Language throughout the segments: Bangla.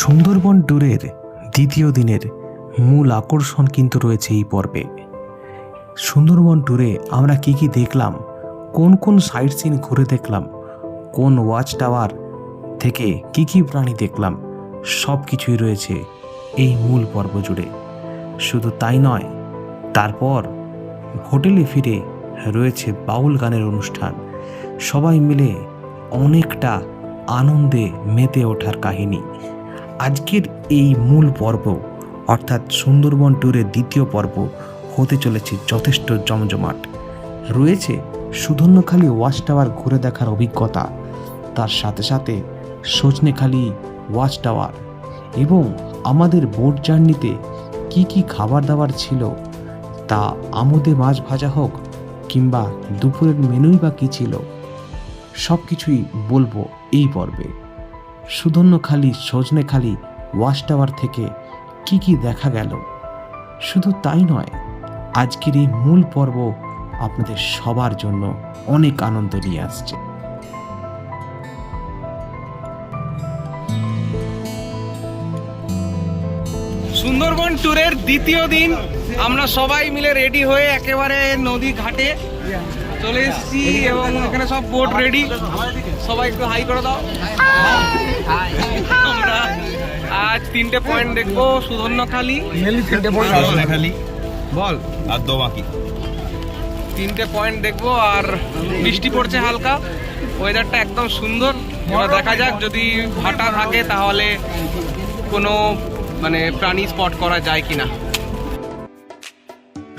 সুন্দরবন ট্যুরের দ্বিতীয় দিনের মূল আকর্ষণ কিন্তু রয়েছে এই পর্বে। সুন্দরবন ট্যুরে আমরা কি কি দেখলাম, কোন কোন সাইট সিন ঘুরে দেখলাম, কোন ওয়াচ টাওয়ার থেকে কি কি প্রাণী দেখলাম, সব কিছুই রয়েছে এই মূল পর্ব জুড়ে। শুধু তাই নয়, তারপর হোটেলে ফিরে রয়েছে বাউল গানের অনুষ্ঠান। সবাই মিলে অনেকটা আনন্দে মেতে ওঠার কাহিনী। আজকের এই মূল পর্ব, অর্থাৎ সুন্দরবন ট্যুরের দ্বিতীয় পর্ব, হতে চলেছে যথেষ্ট জমজমাট। রয়েছে সুধন্যখালী ওয়াচ টাওয়ার ঘুরে দেখার অভিজ্ঞতা, তার সাথে সাথে সজনেখালি ওয়াচ টাওয়ার এবং আমাদের বোট জার্নিতে কি কি খাবার দাবার ছিল, তা আমোদে মাছ ভাজা হোক কিংবা দুপুরের মেনুই বা কী ছিল সব কিছুই বলব এই পর্বে। সুধন্যখালি সজনেখালি ওয়াচ টাওয়ার থেকে কি কি দেখা গেল? শুধু তাই নয় আজকের এই মূল পর্ব আপনাদের সবার জন্য অনেক আনন্দ নিয়ে আসছে। সুন্দরবন ট্যুরের দ্বিতীয় দিন আমরা সবাই মিলে রেডি হয়ে একেবারে নদী ঘাটে চলে এসেছি এবং এখানে সব বোট রেডি সবাই একটু হাই করে দাও। আমরা আজ তিনটে পয়েন্ট দেখব সুধন্যখালি তিনটে খালি। বল। আর দোমাকি তিনটে পয়েন্ট দেখব আর বৃষ্টি পড়ছে হালকা। ওয়েদারটা একদম সুন্দর। এবার দেখা যাক যদি ভাটা থাকে তাহলে কোনো মানে প্রাণী স্পট করা যায় কিনা।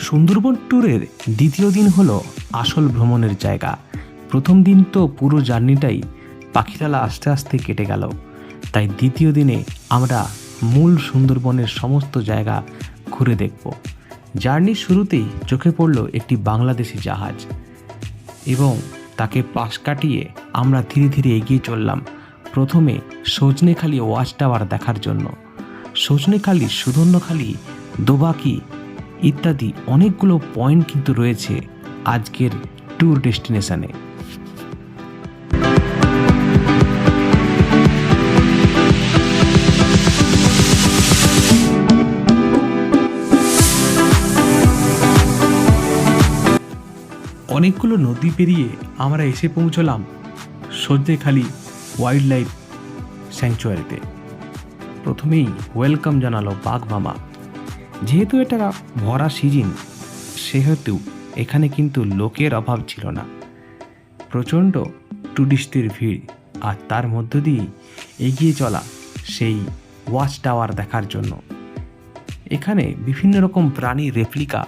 সুন্দরবন ট্যুরের দ্বিতীয় দিন হলো আসল ভ্রমণের জায়গা। প্রথম দিন তো পুরো জার্নিটাই পাখিরালা আস্তে আস্তে কেটে গেল। তাই দ্বিতীয় দিনে আমরা মূল সুন্দরবনের সমস্ত জায়গা ঘুরে দেখব। জার্নির শুরুতেই চোখে পড়ল একটি বাংলাদেশি জাহাজ এবং তাকে পাশ কাটিয়ে আমরা ধীরে ধীরে এগিয়ে চললাম প্রথমে সজনেখালি ওয়াচ টাওয়ার দেখার জন্য। সজনেখালি সুধন্যখালি দোবাকি ইত্যাদি অনেকগুলো পয়েন্ট কিন্তু রয়েছে আজকের ট্যুর ডেস্টিনেশনে। অনেকগুলো নদী পেরিয়ে আমরা এসে পৌঁছলাম সজনেখালি ওয়াইল্ড লাইফ স্যাংচুয়ারিতে। প্রথমেই ওয়েলকাম জানালো বাঘ মামা। যেহেতু এটা ভরা সিজন, সেহেতু এখানে কিন্তু লোকের অভাব ছিল না। প্রচণ্ড টুরিস্টদের ভিড় আর তার মধ্য দিয়ে এগিয়ে চলা সেই ওয়াচ টাওয়ার দেখার জন্য। এখানে বিভিন্ন রকম প্রাণীর রেপ্লিকা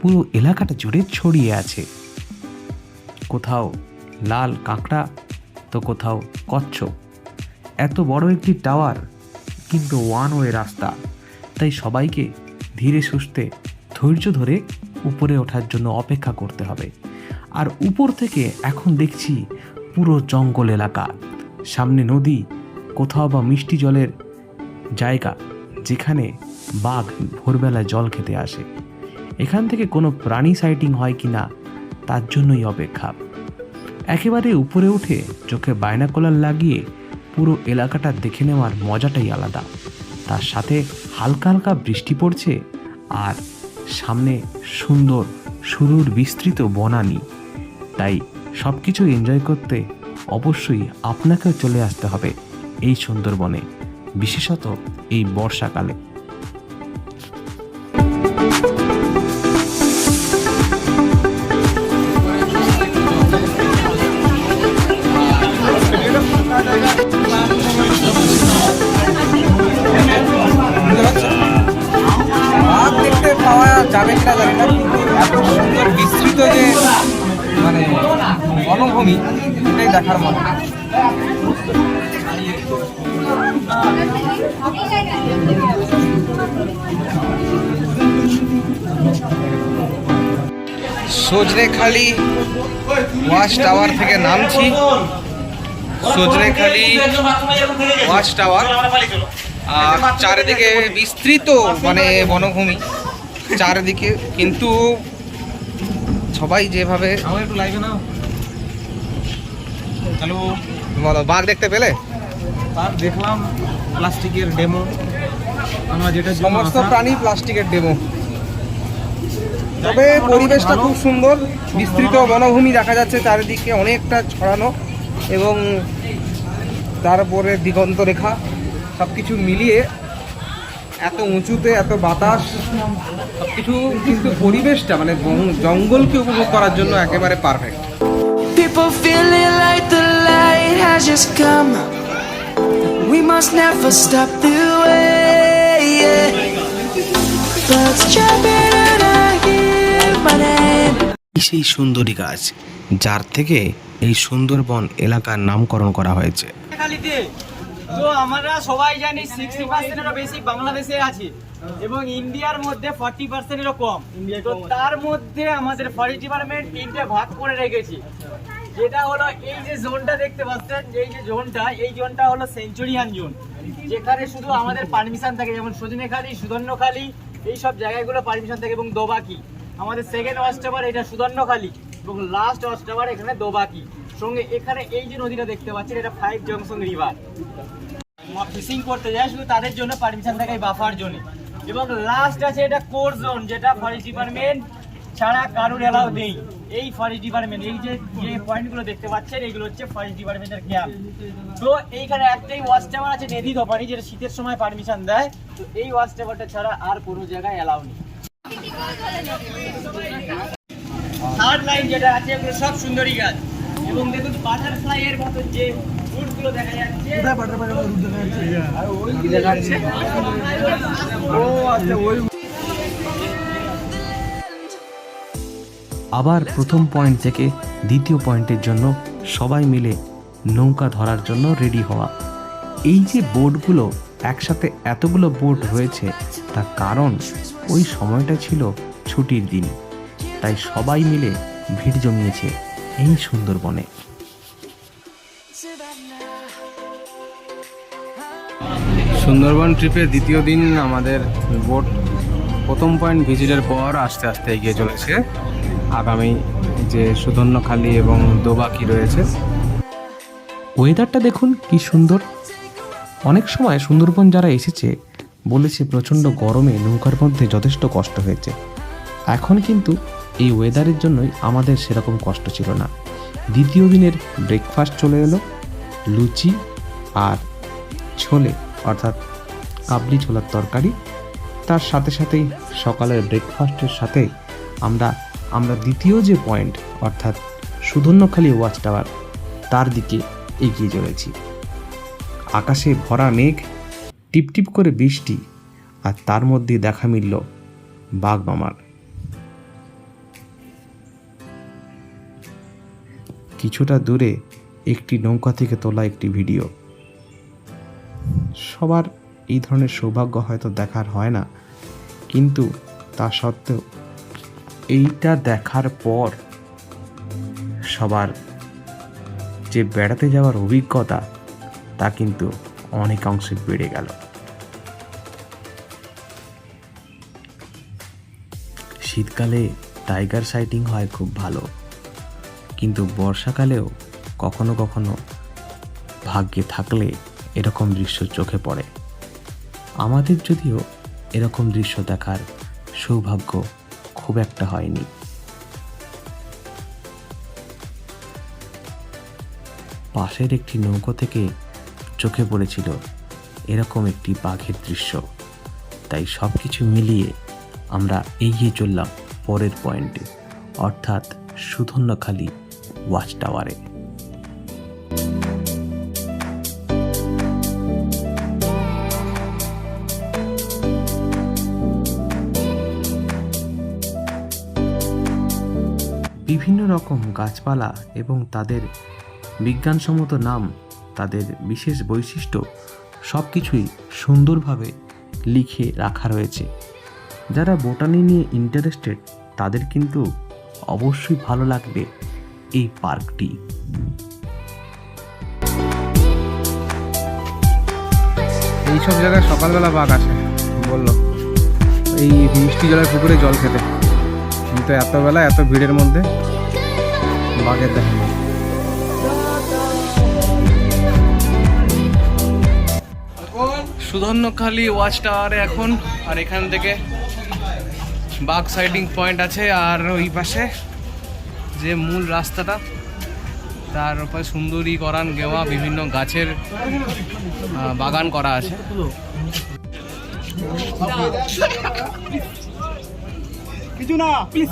পুরো এলাকাটা জুড়ে ছড়িয়ে আছে। কোথাও লাল কাঁকড়া, তো কোথাও কচ্ছপ। এত বড় একটি টাওয়ার কিন্তু ওয়ান ওয়ে রাস্তা। তাই সবাইকে ধীরে সুস্থে ধৈর্য ধরে উপরে ওঠার জন্য অপেক্ষা করতে হবে। আর উপর থেকে এখন দেখছি পুরো জঙ্গল এলাকা। সামনে নদী, কোথাও বা মিষ্টি জলের জায়গা, যেখানে বাঘ ভোরবেলায় জল খেতে আসে। এখান থেকে কোনো প্রাণী সাইটিং হয় কি না তার জন্যই অপেক্ষা। একেবারে উপরে উঠে চোখে বাইনাকোলার লাগিয়ে পুরো এলাকাটা দেখে নেওয়ার মজাটাই আলাদা। তার সাথে হালকা হালকা বৃষ্টি পড়ছে আর সামনে সুন্দর, সুরুর বিস্তৃত বনানি। তাই সব কিছু এনজয় করতে অবশ্যই আপনাকেও চলে আসতে হবে এই সুন্দরবনে, বিশেষত এই বর্ষাকালে। বনভূমি এটাই দেখার মতো। সজনেখালি ওয়াচ টাওয়ার থেকে নামছি। সজনেখালি ওয়াচ টাওয়ার আর চারিদিকে বিস্তৃত মানে বনভূমি। চারিদিকে কিন্তু সবাই যেভাবে একটু লাইভে নাও। হ্যালো। বলো বাঘ দেখতে পেলে? তার দেখলাম প্লাস্টিকের ডেমো আমরা যেটা সমস্ত প্রাণী প্লাস্টিকের ডেমো তবে পরিবেশটা খুব সুন্দর। বিস্তৃত বনভূমি দেখা যাচ্ছে চারিদিকে অনেকটা ছড়ানো এবং তারপরে দিগন্ত রেখা। সব কিছু মিলিয়ে এত উঁচুতে এত বাতাস সব কিছু কিন্তু পরিবেশটা মানে জঙ্গলকে উপভোগ করার জন্য একেবারে perfect People feeling like the light has just come. We must never stop the way. Yeah. Birds jumping and I hear my name. সেই সুন্দরী গাছ যার থেকে এই সুন্দরবন এলাকার নামকরণ করা হয়েছে তো আমরা সবাই জানি সিক্সটি পার্সেন্টেরও বেশি বাংলাদেশে আছে এবং ইন্ডিয়ার মধ্যে ফর্টি পার্সেন্টেরও কম তো তার মধ্যে আমাদের ফরেস্ট ডিপার্টমেন্ট তিনটে ভাগ করে রেখেছে যেটা হলো এই যে জোনটা দেখতে পাচ্ছেন এই যে জোনটা এই জোনটা হলো সেঞ্চুরিয়ান জোন যেখানে শুধু আমাদের পারমিশন থাকে, যেমন সজনেখালি সুধন্যখালি এই সব জায়গাগুলো পারমিশন থাকে, এবং দোবাকি। আমাদের সেকেন্ড ওয়াচ এটা সুধন্যখালি এবং লাস্ট ওয়াচ এখানে দোবাকি। সঙ্গে এখানে এই যে নদীটা দেখতে পাচ্ছেন, এটা ফাইভ জংশন রিভার ফিশিং করতে যায় শুধু তাদের জন্য পারমিশন থাকে বাফার জোনে এবং লাস্ট আছে এটা কোর জোন যেটা ফরেস্ট ডিপার্টমেন্ট ছাড়া কারুর এলাও নেই। এই ফরেস্ট ডিপার্টমেন্ট এই যে যে পয়েন্টগুলো দেখতে পাচ্ছেন এগুলো হচ্ছে ফরেস্ট ডিপার্টমেন্টের ক্যাম্প তো এইখানে একটাই ওয়াচ টাওয়ার আছে নেদি ধপানি যেটা শীতের সময় পারমিশন দেয়। তো এই ওয়াচ টাওয়ারটা ছাড়া আর কোনো জায়গায় এলাও নেই। থার্ড লাইন যেটা আছে এগুলো সব সুন্দরী গাছ। এবং দেখুন বাটারফ্লাই এর মতন যে ফুলগুলো দেখা যাচ্ছে। আর ওই কি দেখা যাচ্ছে। ও আচ্ছা ওই আবার প্রথম পয়েন্ট থেকে দ্বিতীয় পয়েন্টের জন্য সবাই মিলে নৌকা ধরার জন্য রেডি হওয়া। এই যে বোটগুলো একসাথে এতগুলো বোট রয়েছে, তার কারণ ওই সময়টা ছিল ছুটির দিন। তাই সবাই মিলে ভিড় জমিয়েছে এই সুন্দরবনে। সুন্দরবন ট্রিপের দ্বিতীয় দিন আমাদের বোট প্রথম পয়েন্ট ভিজিটের পর আস্তে আস্তে এগিয়ে চলেছে। আগামী যে সুধন্যখালি এবং দোবাকি রয়েছে। ওয়েদারটা দেখুন কি সুন্দর। অনেক সময় সুন্দরবন যারা এসেছে বলেছে প্রচণ্ড গরমে নৌকার মধ্যে যথেষ্ট কষ্ট হয়েছে। এখন কিন্তু এই ওয়েদারের জন্যই আমাদের সেরকম কষ্ট ছিল না। দ্বিতীয় দিনের ব্রেকফাস্ট চলে এলো, লুচি আর ছোলে অর্থাৎ কাবলি ছোলার তরকারি। তার সাথে সাথেই সকালের ব্রেকফাস্টের সাথে আমরা আমরা দ্বিতীয় যে পয়েন্ট, অর্থাৎ সুধন্যখালী ওয়াচ টাওয়ার তার দিকে এগিয়ে চলেছি। আকাশে ভরা মেঘ, টিপটিপ করে বৃষ্টি, আর তার মধ্যে দেখা মিলল বাঘ মামার। কিছুটা দূরে একটি নৌকা থেকে তোলা একটি ভিডিও। সবার এই ধরনের সৌভাগ্য হয়তো দেখার হয় না, কিন্তু তা সত্ত্বেও এইটা দেখার পর সবার যে বেড়াতে যাওয়ার অভিজ্ঞতা, তা কিন্তু অনেকাংশে বেড়ে গেল। শীতকালে টাইগার সাইটিং হয় খুব ভালো, কিন্তু বর্ষাকালেও কখনো কখনো ভাগ্যে থাকলে এরকম দৃশ্য চোখে পড়ে। আমাদের যদিও এরকম দৃশ্য দেখার সৌভাগ্য খুব একটা হয়নি। পাশের একটি নৌকো থেকে চোখে পড়েছিল এরকম একটি বাঘের দৃশ্য। তাই সব কিছু মিলিয়ে আমরা এগিয়ে চললাম পরের পয়েন্টে, অর্থাৎ সুধন্যখালী ওয়াচ টাওয়ারে বিভিন্ন রকম গাছপালা এবং তাদের বিজ্ঞানসম্মত নাম, তাদের বিশেষ বৈশিষ্ট্য সব কিছুই সুন্দরভাবে লিখে রাখা রয়েছে। যারা বোটানি নিয়ে ইন্টারেস্টেড তাদের কিন্তু অবশ্যই ভালো লাগবে এই পার্কটি। এইসব জায়গায় সকালবেলা বাঘ আছে বলল। এই মিষ্টি জলের পুকুরে জল খেতে। কিন্তু এত বেলা এত ভিড়ের মধ্যে বাঘের দেখা নেই। সুধন্যখালি ওয়াচ টাওয়ারে এখন, আর এখান থেকে বাঘ সাইডিং পয়েন্ট আছে, আর ওই পাশে যে মূল রাস্তাটা, তার উপরে সুন্দরীকরণ গেওয়া বিভিন্ন গাছের বাগান করা আছে। কিছু না প্লিজ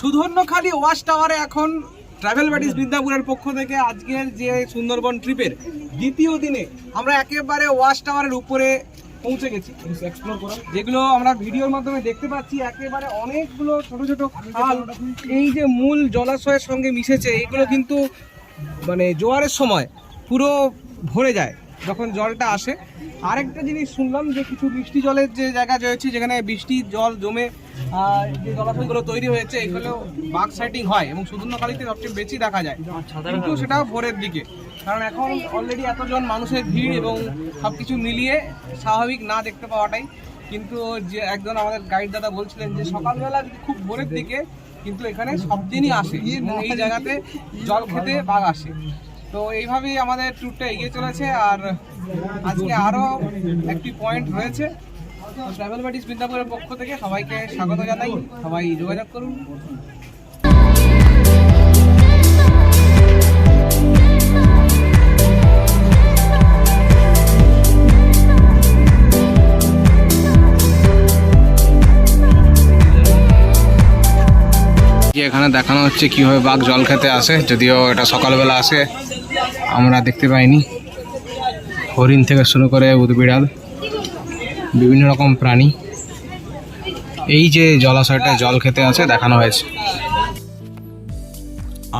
সুধন্যখালি ওয়াচ টাওয়ারে এখন ট্রাভেল বাডিস বৃন্দাপুরের পক্ষ থেকে আজকের যে সুন্দরবন ট্রিপের দ্বিতীয় দিনে আমরা একেবারে ওয়াচ টাওয়ারের উপরে পৌঁছে গেছি। এক্সপ্লোর করা যেগুলো আমরা ভিডিওর মাধ্যমে দেখতে পাচ্ছি, একেবারে অনেকগুলো ছোট ছোট খাল। এই যে মূল জলাশয়ের সঙ্গে মিশেছে, এগুলো কিন্তু মানে জোয়ারের সময় পুরো ভরে যায় যখন জলটা আসে। আরেকটা জিনিস শুনলাম যে কিছু বৃষ্টি জলের যে জায়গা রয়েছে যেখানে বৃষ্টির জল জমে যে জলাশয়গুলো তৈরি হয়েছে এগুলো বাঘ সাইটিং হয় এবং সুদূর্ণকালীতে সবচেয়ে বেশি দেখা যায়। কিন্তু সেটাও ভোরের দিকে। কারণ এখন অলরেডি এতজন মানুষের ভিড় এবং সব কিছু মিলিয়ে স্বাভাবিক না দেখতে পাওয়াটাই। কিন্তু যে একজন আমাদের গাইড দাদা বলছিলেন যে সকালবেলা যদি খুব ভোরের দিকে কিন্তু এখানে সব দিনই আসে এবং এই জায়গাতে জল খেতে বাঘ আসে। তো এইভাবেই আমাদের ট্যুরটা এগিয়ে চলেছে আর আজকে আরও একটি পয়েন্ট রয়েছে। ট্রাভেল বাডিস বৃন্দাপুরের পক্ষ থেকে সবাইকে স্বাগত জানাই। সবাই যোগাযোগ করুন। এখানে দেখানো হচ্ছে কীভাবে বাঘ জল খেতে আসে, যদিও এটা সকালবেলা আসে, আমরা দেখতে পাইনি। হরিণ থেকে শুরু করে উদ্বিড়াল বিভিন্ন রকম প্রাণী। এই যে জলাশয়টা জল খেতে আছে দেখানো হয়েছে।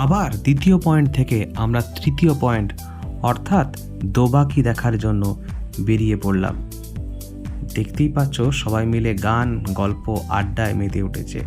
আবার দ্বিতীয় পয়েন্ট থেকে আমরা তৃতীয় পয়েন্ট, অর্থাৎ দোবাকি দেখার জন্য বেরিয়ে পড়লাম। দেখতেই পাচ্ছ, সবাই মিলে গান, গল্প, আড্ডায় মেতে উঠেছে।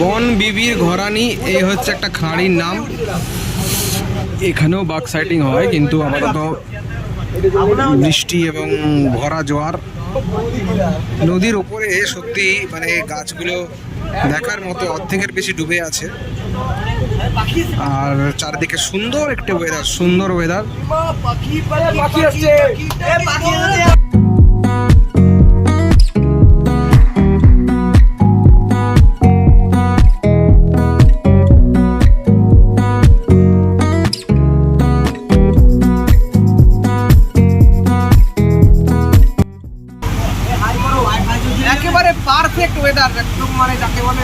বন বিবির ঘরানি এই হচ্ছে একটা খাঁড়ির নাম। এখানেও বাঘ সাইটিং হয় কিন্তু আপাতত বৃষ্টি এবং ভরা জোয়ার নদীর ওপরে সত্যি মানে গাছগুলো দেখার মতো অর্ধেকের বেশি ডুবে আছে আর চারদিকে সুন্দর একটা ওয়েদার সুন্দর ওয়েদার পারফেক্ট ওয়েদার একদম মানে যাকে বলে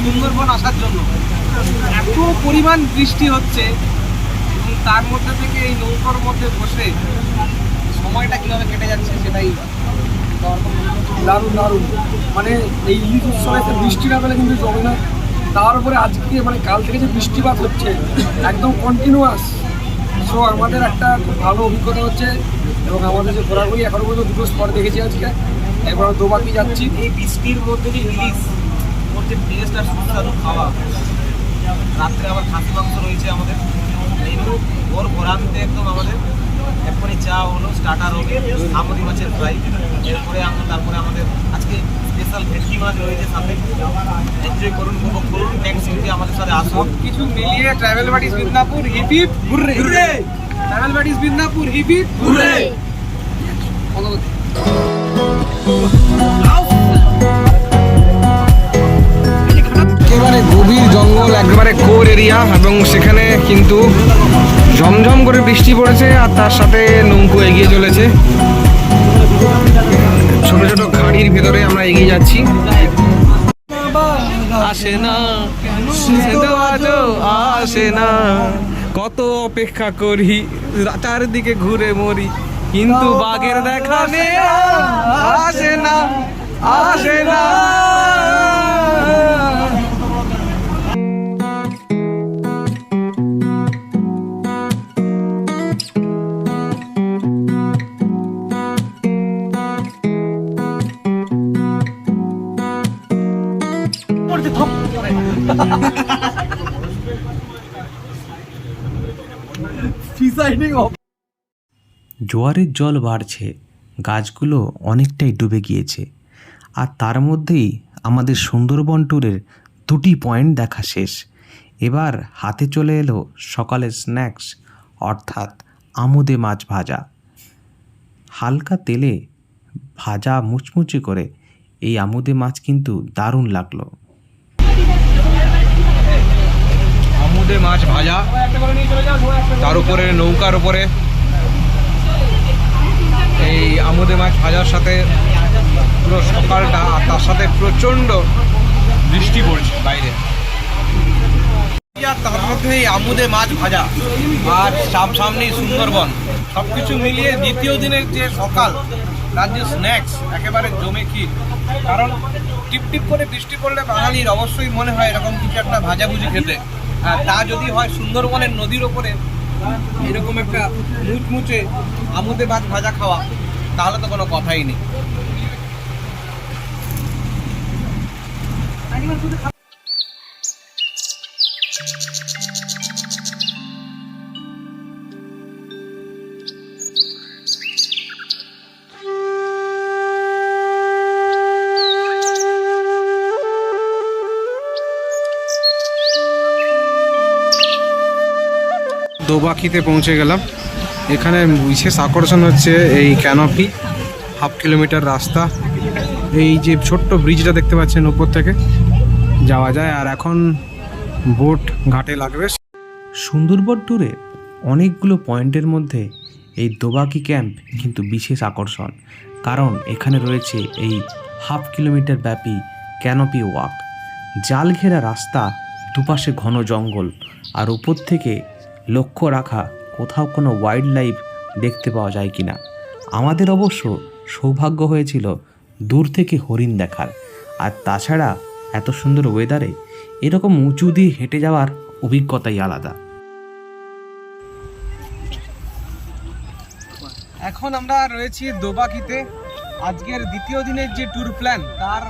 সুন্দরবন আসার জন্য। এত পরিমাণ বৃষ্টি হচ্ছে তার মধ্যে থেকে এই নৌকার মধ্যে বসে সময়টা কীভাবে কেটে যাচ্ছে সেটাই দারুণ দারুণ। মানে এই ঈদ উৎসবে বৃষ্টি না পেলে কিন্তু জমে না। তার উপরে আজকে মানে কাল থেকে যে বৃষ্টিপাত হচ্ছে, একদম কন্টিনিউয়াস সো আমাদের একটা ভালো অভিজ্ঞতা হচ্ছে, এবং আমাদের যে ঘোরাঘুরি এখনও পর্যন্ত দুটো স্পট দেখেছি আজকে। এবার দোবাকি যাচ্ছি। এই বৃষ্টির মধ্যে যে ইলিশ ওর যে টেস্ট আর সুস্বাদু খাওয়া। রাত্রে আবার খাসি মাংস রয়েছে আমাদের। এই ওর ভোরান্তে একদম আমাদের। এরপরে চা হলো স্টার্টার হবে আমদি মাছের ফ্রাই এরপরে আমরা তারপরে আমাদের আজকে স্পেশাল ভেটকি মাছ রয়েছে সাথে। এনজয় করুন উপভোগ করুন। নেক্সট উইকে আমাদের সাথে আসুন। কিছু মিলিয়ে travel buddies Midnapore hip hip hooray hooray travel buddies Midnapore hip hip hooray গভীর জঙ্গল কোর এরিয়া এবং সেখানে কিন্তু ঝমঝম করে বৃষ্টি পড়েছে আর তার সাথে নৌকো এগিয়ে চলেছে। ছোট ছোট গাড়ির ভেতরে আমরা এগিয়ে যাচ্ছি। আসে না আসে না। কত অপেক্ষা করি চারদিকে ঘুরে মরি। কিন্তু বাঘের দেখা নেই আসে না আসে না She's signing off. জোয়ারের জল বাড়ছে, গাছগুলো অনেকটাই ডুবে গিয়েছে। আর তার মধ্যেই আমাদের সুন্দরবন ট্যুরের দুটি পয়েন্ট দেখা শেষ। এবার হাতে চলে এলো সকালের স্ন্যাক্স, অর্থাৎ আমুদে মাছ ভাজা। হালকা তেলে ভাজা মুচমুচে করে এই আমুদে মাছ কিন্তু দারুণ লাগল। আমুদে মাছ ভাজা, তার উপরে নৌকার উপরে এই আমুদে মাছ ভাজার সাথে পুরো সকালটা আর তার সাথে প্রচণ্ড বৃষ্টি পড়ছে বাইরে। তার মধ্যে এই আমুদে মাছ ভাজা আর সাম- সামনেই সুন্দরবন। সব কিছু মিলিয়ে দ্বিতীয় দিনের যে সকাল, তার যে স্ন্যাক্স একেবারে জমে কি কারণ টিপ টিপ করে বৃষ্টি পড়লে বাঙালির অবশ্যই মনে হয় এরকম কিছু একটা ভাজাভুজি খেতে। আর তা যদি হয় সুন্দরবনের নদীর ওপরে, এরকম একটা মুচমুচে আমুদে মাছ ভাজা খাওয়া। তাহলে তো কোনো কথাই নেই। দোবাকিতে পৌঁছে গেলাম। এখানে বিশেষ আকর্ষণ হচ্ছে এই ক্যানপি হাফ কিলোমিটার রাস্তা। এই যে ছোট্ট ব্রিজটা দেখতে পাচ্ছেন উপর থেকে যাওয়া যায়, আর এখন বোট ঘাটে লাগবে। সুন্দরবন ট্যুরে অনেকগুলো পয়েন্টের মধ্যে এই দোবাকি ক্যাম্প কিন্তু বিশেষ আকর্ষণ। কারণ এখানে রয়েছে এই হাফ কিলোমিটার ব্যাপী ক্যানোপি ওয়াক জাল ঘেরা রাস্তা দুপাশে ঘন জঙ্গল, আর উপর থেকে লক্ষ্য রাখা কোথাও কোনো ওয়াইল্ড লাইফ দেখতে পাওয়া যায় কিনা। আমাদের অবশ্য সৌভাগ্য হয়েছিল দূর থেকে হরিণ দেখার। আর তাছাড়া এত সুন্দর ওয়েদারে এরকম উঁচু দিয়ে হেঁটে যাওয়ার অভিজ্ঞতাই আলাদা। এখন আমরা রয়েছি দোবাকিতে। আজকের দ্বিতীয় দিনের যে ট্যুর প্ল্যান তার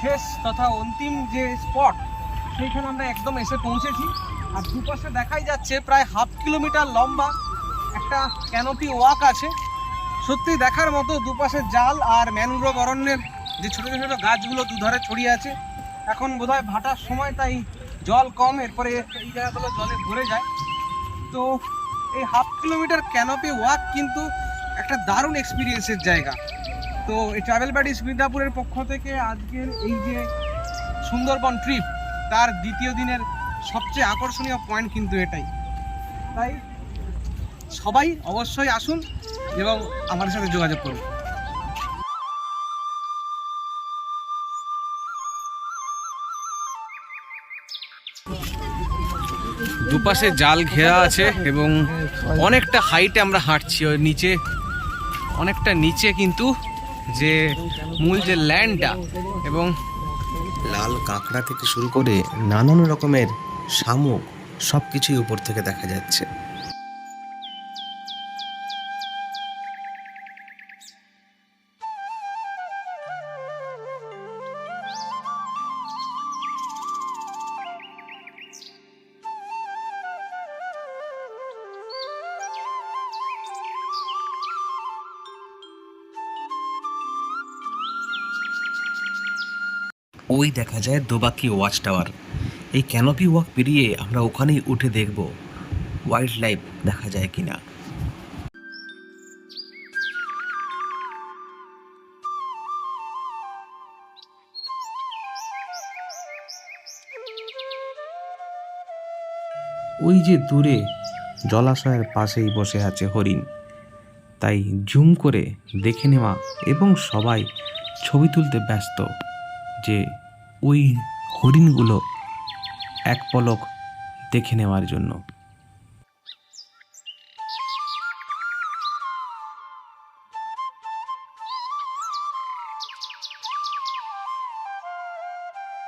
শেষ তথা অন্তিম যে স্পট সেইখানে আমরা একদম এসে পৌঁছেছি। আর দুপাশে দেখাই যাচ্ছে প্রায় হাফ কিলোমিটার লম্বা একটা ক্যানোপি ওয়াক আছে। সত্যি দেখার মতো দুপাশে জাল আর ম্যানগ্রোভ অরণ্যের যে ছোটো ছোটো গাছগুলো দুধারে ছড়িয়ে আছে, এখন বোধহয় ভাটার সময়, তাই জল কম, এরপরে এই জায়গাগুলো জলে ভরে যায়। তো এই হাফ কিলোমিটার ক্যানোপি ওয়াক কিন্তু একটা দারুণ এক্সপিরিয়েন্সের জায়গা। তো এই ট্রাভেল বাডিস মির্জাপুরের পক্ষ থেকে আজকের এই যে সুন্দরবন ট্রিপ তার দ্বিতীয় দিনের সবচেয়ে আকর্ষণীয় পয়েন্ট কিন্তু এটাই। তাই সবাই অবশ্যই আসুন এবং আমাদের সাথে যোগাযোগ করুন। দুপাশে জাল ঘেরা আছে এবং অনেকটা হাইটে আমরা হাঁটছি। ওই নিচে, অনেকটা নিচে কিন্তু যে মূল যে ল্যান্ডটা এবং লাল কাঁকড়া থেকে শুরু করে নানান রকমের শামুক সব কিছুই উপর থেকে দেখা যাচ্ছে। ওই দেখা যায় দোবাকি ওয়াচ টাওয়ার। এই ক্যানোপি ওয়াক পেরিয়ে আমরা ওখানেই উঠে দেখব ওয়াইল্ড লাইফ দেখা যায় কিনা। ওই যে দূরে জলাশয়ের পাশেই বসে আছে হরিণ। তাই জুম করে দেখে নেওয়া এবং সবাই ছবি তুলতে ব্যস্ত যে ওই হরিণগুলো এক পলক দেখে নেওয়ার জন্য।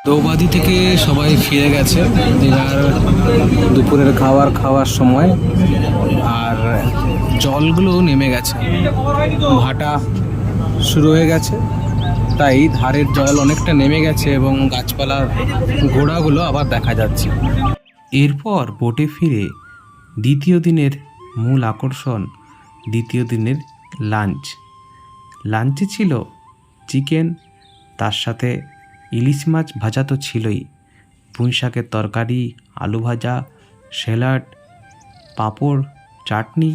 দৌবাদি থেকে সবাই ফিরে গেছে দীঘার দুপুরের খাবার খাওয়ার সময়, আর জলগুলো নেমে গেছে। ভাটা শুরু হয়ে গেছে। তাই ধারের জল অনেকটা নেমে গেছে এবং গাছপালার গোড়াগুলো আবার দেখা যাচ্ছে। এরপর বোটে ফিরে দ্বিতীয় দিনের মূল আকর্ষণ, দ্বিতীয় দিনের লাঞ্চ। লাঞ্চে ছিল চিকেন, তার সাথে ইলিশ মাছ ভাজা তো ছিলই। পুঁই শাকের তরকারি, আলু ভাজা, স্যালাড, পাঁপড়, চাটনি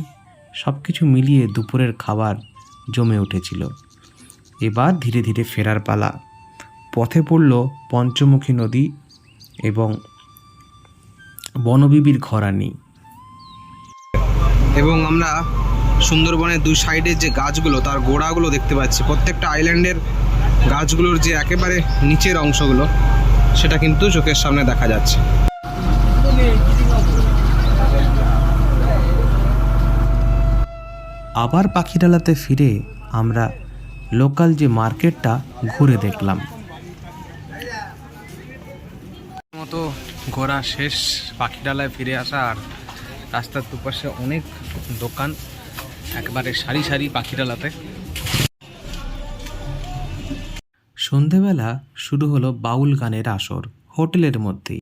সব কিছু মিলিয়ে দুপুরের খাবার জমে উঠেছিল। এবার ধীরে ধীরে ফেরার পালা। পথে পড়ল পঞ্চমুখী নদী এবং বনবিবির ঘরানি। এবং আমরা সুন্দরবনের দুই সাইডের যে গাছগুলো তার গোড়াগুলো দেখতে পাচ্ছি। প্রত্যেকটা আইল্যান্ডের গাছগুলোর যে একেবারে নিচের অংশগুলো সেটা কিন্তু চোখের সামনে দেখা যাচ্ছে। আবার পাখিডালাতে ফিরে আমরা লোকাল যে মার্কেটটা ঘুরে দেখলাম। মতো ঘোরা শেষ পাখিডালায় ফিরে আসা আর রাস্তার দুপাশে অনেক দোকান একবারে সারি সারি পাখিডালাতে। সন্ধেবেলা শুরু হলো বাউল গানের আসর হোটেলের মধ্যেই।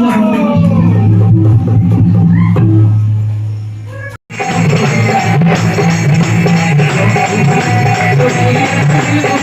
Thank you.